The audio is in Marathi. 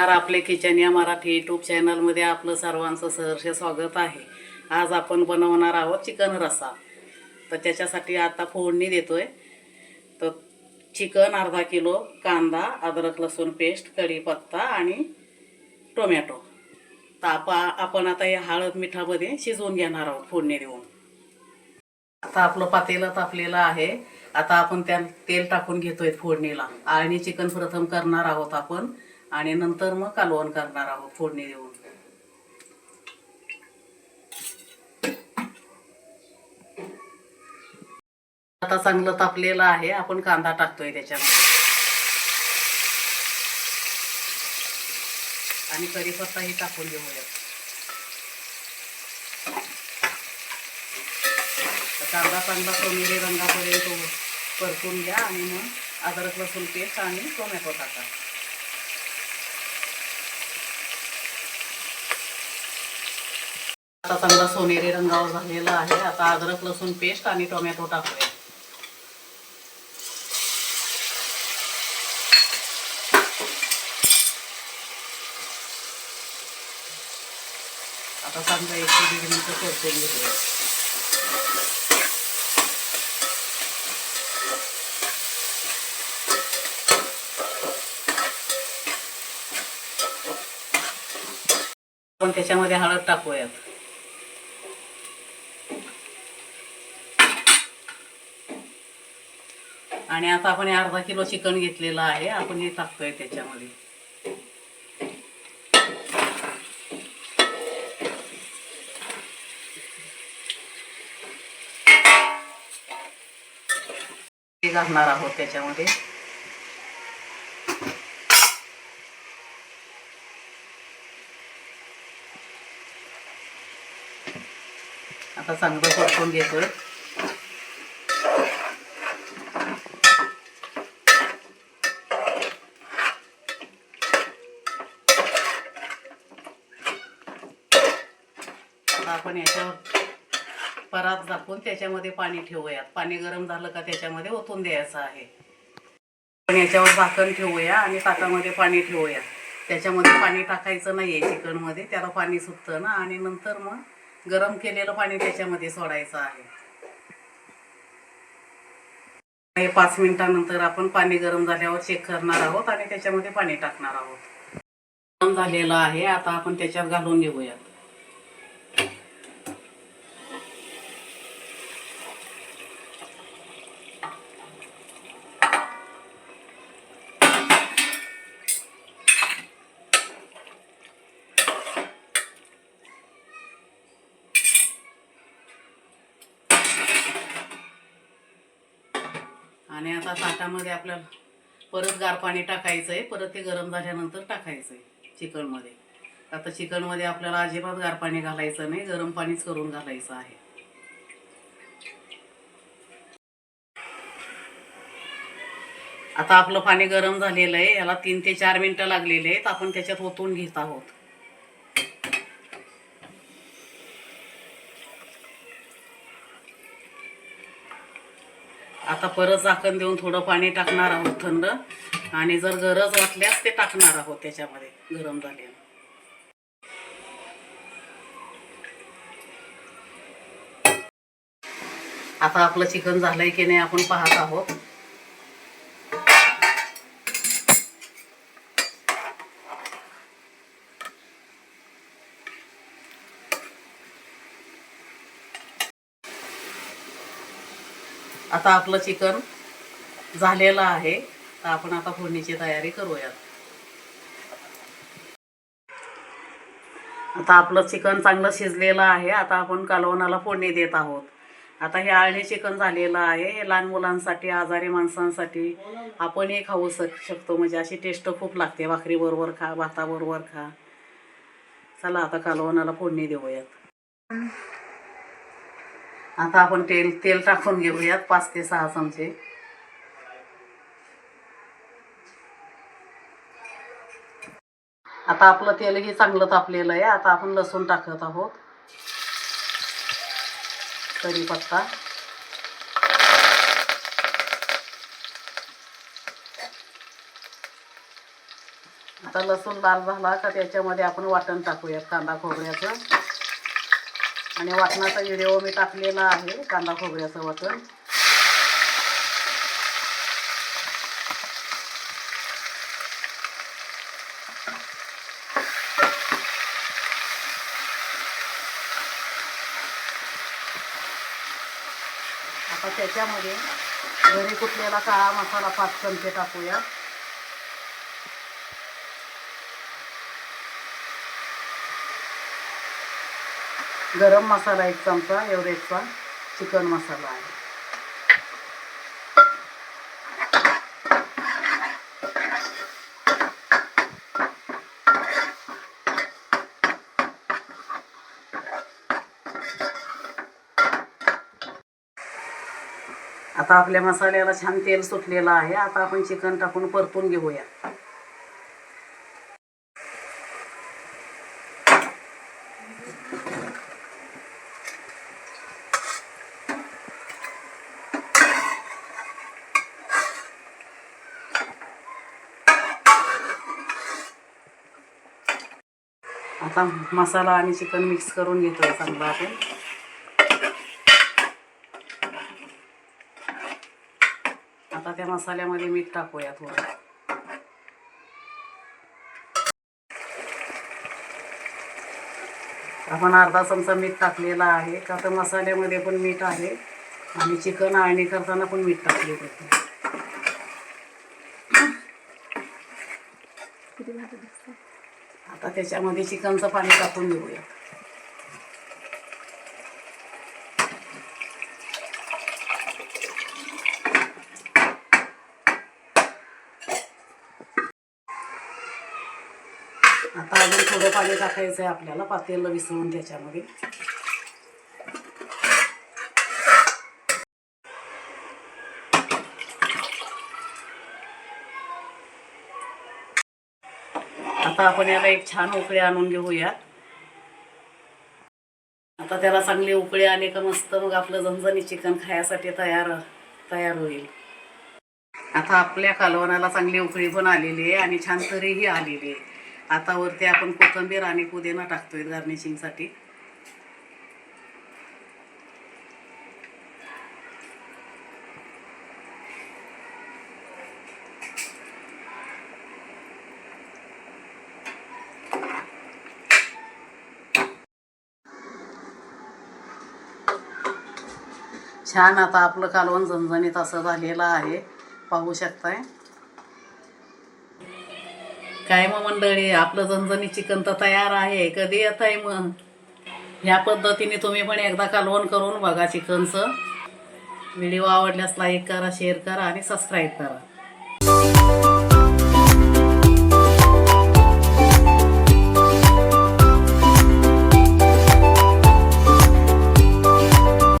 नमस्कार. आपले किचन या मराठी यूट्यूब चॅनलमध्ये आपलं सर्वांचं सहर्ष स्वागत आहे. आज आपण बनवणार आहोत चिकन रस्सा. तर त्याच्यासाठी आता फोडणी देतो आहे तर चिकन अर्धा किलो कांदा अद्रक लसूण पेस्ट कढीपत्ता आणि टोमॅटो. तर आपा आपण आता या हळद मिठामध्ये शिजवून घेणार आहोत फोडणी देऊन. आता आपलं पातेलं तापलेलं आहे. आता आपण त्या तेल टाकून घेतोय फोडणीला. आणि चिकन प्रथम करणार आहोत आपण. आणि नंतर मग कालवण करणार आहोत फोडणी देऊन. आता चांगलं तापलेलं आहे आपण कांदा टाकतोय त्याच्यामध्ये. आणि कढीपत्ताही टाकून घेऊया कांदा चांगला सोनेरी रंगापर्यंत परतून घ्या आणि मग अद्रक लसूण पेस्ट आणि टोमॅटो टाका. आता चांगला सोनेरी रंगावर झालेला आहे. आता अद्रक लसूण पेस्ट आणि टोमॅटो टाकूया. आता चांगलं एक ते दीड मिनिटं सोडून घेऊया. आपण त्याच्यामध्ये हळद टाकूयात. आणि आता आपण अर्धा किलो चिकन घेतलेलं आहे. आपण हे टाकतोय त्याच्यामध्ये. घालणार आहोत त्याच्यामध्ये. आता चांगलं परतून घेतोय. आपण याच्यावर परात झाकून त्याच्यामध्ये पाणी ठेवूयात. पाणी गरम झालं का त्याच्यामध्ये ओतून द्यायचं आहे. आपण याच्यावर झाकण ठेवूया आणि ताकामध्ये पाणी ठेवूया त्याच्यामध्ये पाणी टाकायचं नाही आहे चिकनमध्ये त्याला पाणी सुटतं ना. आणि नंतर मग गरम केलेलं पाणी त्याच्यामध्ये सोडायचं आहे. पाच मिनिटानंतर आपण पाणी गरम झाल्यावर चेक करणार आहोत आणि त्याच्यामध्ये पाणी टाकणार आहोत. गरम झालेलं आहे. आता आपण त्याच्यात घालून घेऊयात. आणि आता ताटामध्ये आपल्याला परत गार पाणी टाकायचं आहे परत ते गरम झाल्यानंतर टाकायचं आहे चिकनमध्ये. आता चिकनमध्ये आपल्याला अजिबात गार पाणी घालायचं नाही गरम पाणीच करून घालायचं आहे. आता आपलं पाणी गरम झालेलं आहे. याला तीन ते चार मिनटं लागलेले आहेत. आपण त्याच्यात ओतून घेत आहोत. आता परत झाकण देऊन थोडं पाणी टाकणार आहोत थंड. आणि जर गरज वाटल्यास ते टाकणार आहोत त्याच्यामध्ये गरम झाले आता आपलं चिकन झालंय की नाही आपण पाहत आहोत. आता आपलं चिकन झालेलं आहे. तर आपण आता फोडणीची तयारी करूयात. आता आपलं चिकन चांगलं शिजलेलं आहे. आता आपण कालवणाला फोडणी देत आहोत. आता हे आळणी चिकन झालेलं आहे. हे लहान मुलांसाठी आजारी माणसांसाठी आपणही खाऊ शक शकतो. म्हणजे अशी टेस्ट खूप लागते. भाकरीबरोबर खा भाताबरोबर खा. चला आता कालवणाला फोडणी देऊयात. आता आपण तेल तेल टाकून घेऊयात पाच ते सहा चमचे. आता आपलं तेलही चांगलं तापलेलं आहे. आता आपण लसूण टाकत आहोत. कढीपत्ता आता लसूण लाल झाला का त्याच्यामध्ये आपण वाटण टाकूयात कांदा खोबऱ्याचं. आणि वाटणाचा व्हिडिओ मी टाकलेला आहे कांदा खोबऱ्याचं वाटण. आता त्याच्यामध्ये घरी कुटलेला काळा मसाला पाच चमचे टाकूया. गरम मसाला एक चमचा एवढेचा चिकन मसाला आहे. आता आपल्या मसाल्याला छान तेल सुटलेलं आहे. आता आपण चिकन टाकून परतून घेऊया. आता मसाला आणि चिकन मिक्स करून घेतो चांगला आपण. आता त्या मसाल्यामध्ये मीठ टाकूया थोडं. आपण अर्धा चमचा मीठ टाकलेला आहे. का तर मसाल्यामध्ये पण मीठ आहे. आणि चिकन आळणी करताना पण मीठ टाकले होते त्याच्यामध्ये चिकनचं पाणी टाकून घेऊया. आता अजून थोडं पाणी टाकायचं आहे आपल्याला पातेलं विसरून त्याच्यामध्ये. आता आपण याला एक छान उकळी आणून घेऊया. आता त्याला चांगली उकळी आली का मस्त मग आपलं झणझणी चिकन खायसाठी तयार तयार होईल. आता आपल्या कालवणाला चांगली उकळी पण आलेली आहे आणि छान तरीही आलेली आहे. आता वरती आपण कोथिंबीर आणि पुदिना टाकतोय गार्निशिंगसाठी छान आता आपलं कालवण झणझणीत असं झालेलं आहे. पाहू शकताय. काय मग मंडळी आपलं झणझणी चिकन तर तयार आहे. कधी येत आहे मग? ह्या पद्धतीने तुम्ही पण एकदा कालवण करून बघा चिकनचं. व्हिडिओ आवडल्यास लाईक करा शेअर करा आणि सबस्क्राईब करा.